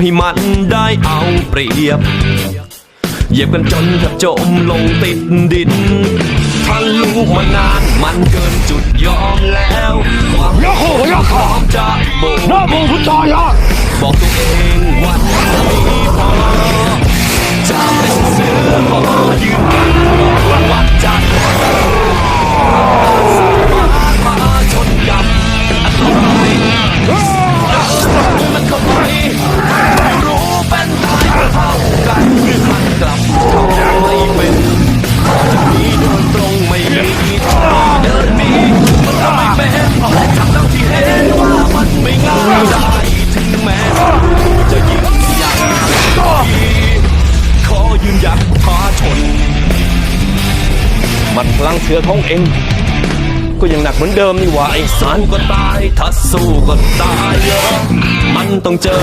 ให้มันได้เอาเปรียบ เหยียบกันจนแทบจมลงติดดินถ้าลูกมานานมันเกินจุดยอมแล้วความยกโหยกพขาร้อมจะโบกหน้าบูพุทธายะบอกตัวเอง มันพลังเสือของเอง ก็ยังหนักเหมือนเดิมนี่หว่าไอ้สารก็ตายถ้าสู้ก็ตายมันต้องเจอ